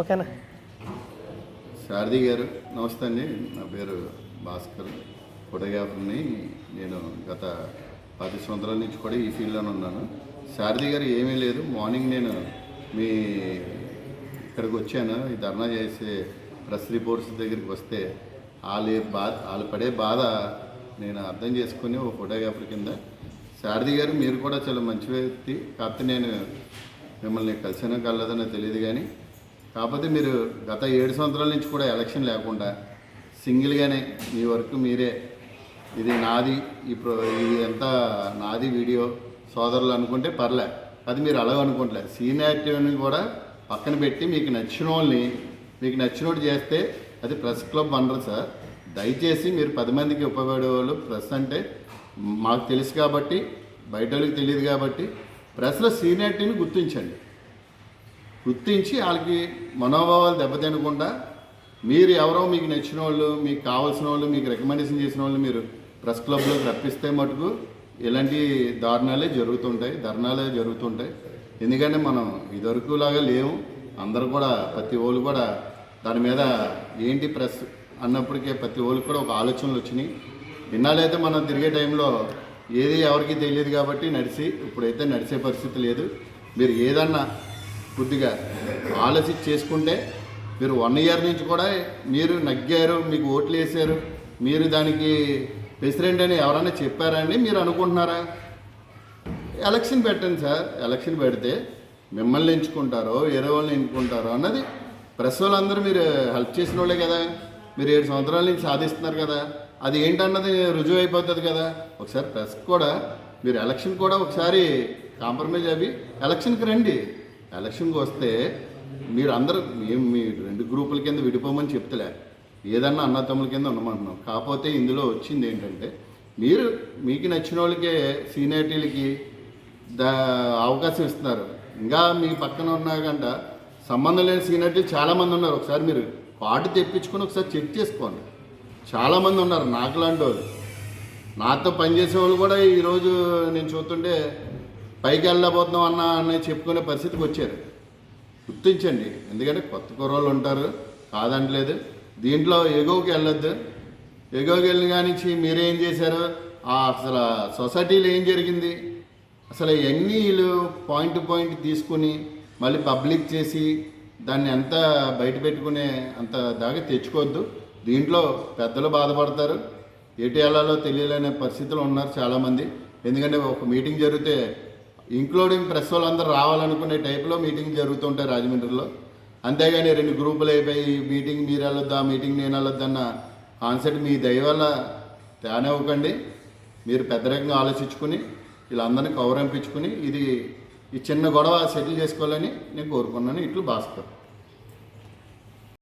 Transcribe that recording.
ఓకేనా? శారది గారు నమస్తే అండి. నా పేరు భాస్కర్. ఫోటోగ్రాఫర్ని నేను గత పది సంవత్సరాల నుంచి కూడా ఈ ఫీల్డ్లోనే ఉన్నాను. శారది గారు ఏమీ లేదు. మార్నింగ్ నేను మీ ఇక్కడికి వచ్చాను. ఈ ధర్నా చేసే ప్రెస్ రిపోర్ట్స్ దగ్గరికి వస్తే వాళ్ళ బాధ వాళ్ళు పడే బాధ నేను అర్థం చేసుకుని ఒక ఫోటోగ్రాఫర్ కింద శారది గారు మీరు కూడా చాలా మంచి వ్యక్తి. కాకపోతే నేను మిమ్మల్ని కలిసానో కలలేదో తెలియదు కానీ కాకపోతే మీరు గత ఏడు సంవత్సరాల నుంచి కూడా ఎలక్షన్ లేకుండా సింగిల్గానే మీ వరకు మీరే. ఇది నాది ఈ ప్రో ఇది ఎంత నాది వీడియో సోదరులు అనుకుంటే పర్లే. అది మీరు అలా అనుకుంటలే సీనియారిటీని కూడా పక్కన పెట్టి మీకు నచ్చిన వాళ్ళని మీకు నచ్చినోడు చేస్తే అది ప్రెస్ క్లబ్ అనరు సార్. దయచేసి మీరు పది మందికి ఉపయోగపడే వాళ్ళు ప్రెస్ అంటే మాకు తెలుసు కాబట్టి బయట వాళ్ళకి తెలియదు కాబట్టి ప్రెస్లో సీనియారిటీని గుర్తించండి. గుర్తించి వాళ్ళకి మనోభావాలు దెబ్బతినకుండా మీరు ఎవరో మీకు నచ్చిన వాళ్ళు మీకు కావాల్సిన వాళ్ళు మీకు రికమెండేషన్ చేసిన వాళ్ళు మీరు ప్రెస్ క్లబ్లోకి రప్పిస్తే మటుకు ఇలాంటి దారుణాలే జరుగుతుంటాయి ధర్నాలే జరుగుతుంటాయి. ఎందుకంటే మనం ఇదివరకు లాగా లేవు అందరూ కూడా ప్రతి వాళ్ళు కూడా దాని మీద ఏంటి ప్రెస్ అన్నప్పటికే ప్రతి ఓళ్ళకి కూడా ఒక ఆలోచనలు వచ్చినాయి. ఇన్నాళ్ళైతే మనం తిరిగే టైంలో ఏది ఎవరికి తెలియదు కాబట్టి నడిచి ఇప్పుడైతే నడిచే పరిస్థితి లేదు. మీరు ఏదన్నా కొద్దిగా ఆలోచించి చేసుకుంటే మీరు వన్ ఇయర్ నుంచి కూడా మీరు నగ్గారు మీకు ఓట్లు వేసారు మీరు దానికి ప్రెసిడెంట్ అని ఎవరైనా చెప్పారని మీరు అనుకుంటున్నారా? ఎలక్షన్ పెట్టండి సార్. ఎలక్షన్ పెడితే మిమ్మల్ని ఎంచుకుంటారో వేరే వాళ్ళని ఎంచుకుంటారో అన్నది ప్రెస్ వాళ్ళందరూ మీరు హెల్ప్ చేసిన వాళ్ళే కదా. మీరు ఏడు సంవత్సరాల నుంచి సాధిస్తున్నారు కదా. అది ఏంటన్నది రుజువు అయిపోతుంది కదా. ఒకసారి ప్రెస్ కూడా మీరు ఎలక్షన్ కూడా ఒకసారి కాంప్రమైజ్ అవి ఎలక్షన్కి రండి. ఎలక్షన్కి వస్తే మీరు అందరూ మేము మీ రెండు గ్రూపుల కింద విడిపోమని చెప్తలే. ఏదన్నా అన్నతమ్ముల కింద ఉండమంటున్నాం. కాకపోతే ఇందులో వచ్చింది ఏంటంటే మీరు మీకు నచ్చిన వాళ్ళకే సీనియారిటీలకి దా అవకాశం ఇస్తున్నారు. ఇంకా మీ పక్కన ఉన్నా కంట సంబంధం లేని సీనియారిటీ చాలామంది ఉన్నారు. ఒకసారి మీరు కార్డు తెప్పించుకొని ఒకసారి చెక్ చేసుకోండి. చాలామంది ఉన్నారు నాకు లాంటి వాళ్ళు. నాతో పనిచేసే వాళ్ళు కూడా ఈరోజు నేను చూస్తుంటే పైకి వెళ్ళబోతున్నాం అన్న అని చెప్పుకునే పరిస్థితికి వచ్చారు. గుర్తించండి ఎందుకంటే కొత్త కుర్రోళ్ళు ఉంటారు కాదంటలేదు. దీంట్లో ఎగోకి వెళ్ళొద్దు. ఎగోకి వెళ్ళిన కానించి మీరేం చేశారు? అసలు సొసైటీలో ఏం జరిగింది? అసలు ఎన్ని వీళ్ళు పాయింట్ పాయింట్ తీసుకుని మళ్ళీ పబ్లిక్ చేసి దాన్ని ఎంత బయట పెట్టుకునే అంత దాకా తెచ్చుకోవద్దు. దీంట్లో పెద్దలు బాధపడతారు. ఎటు వెళ్ళాలో తెలియలేని పరిస్థితులు ఉన్నారు చాలామంది. ఎందుకంటే ఒక మీటింగ్ జరిగితే ఇంక్లూడింగ్ ప్రెస్ వాళ్ళందరూ రావాలనుకునే టైప్లో మీటింగ్ జరుగుతుంటాయి రాజమండ్రిలో. అంతేగాని రెండు గ్రూపులు అయిపోయి మీటింగ్ మీరు వెళ్ళొద్దా మీటింగ్ నేను వెళ్ళొద్దన్న కాన్సెప్ట్ మీ దయ వల్ల తేనివ్వకండి. మీరు పెద్ద రకంగా ఆలోచించుకుని వీళ్ళందరినీ కౌరంపించుకుని ఇది ఈ చిన్న గొడవ సెటిల్ చేసుకోవాలని నేను కోరుకున్నాను. ఇట్లు భాస్కర్.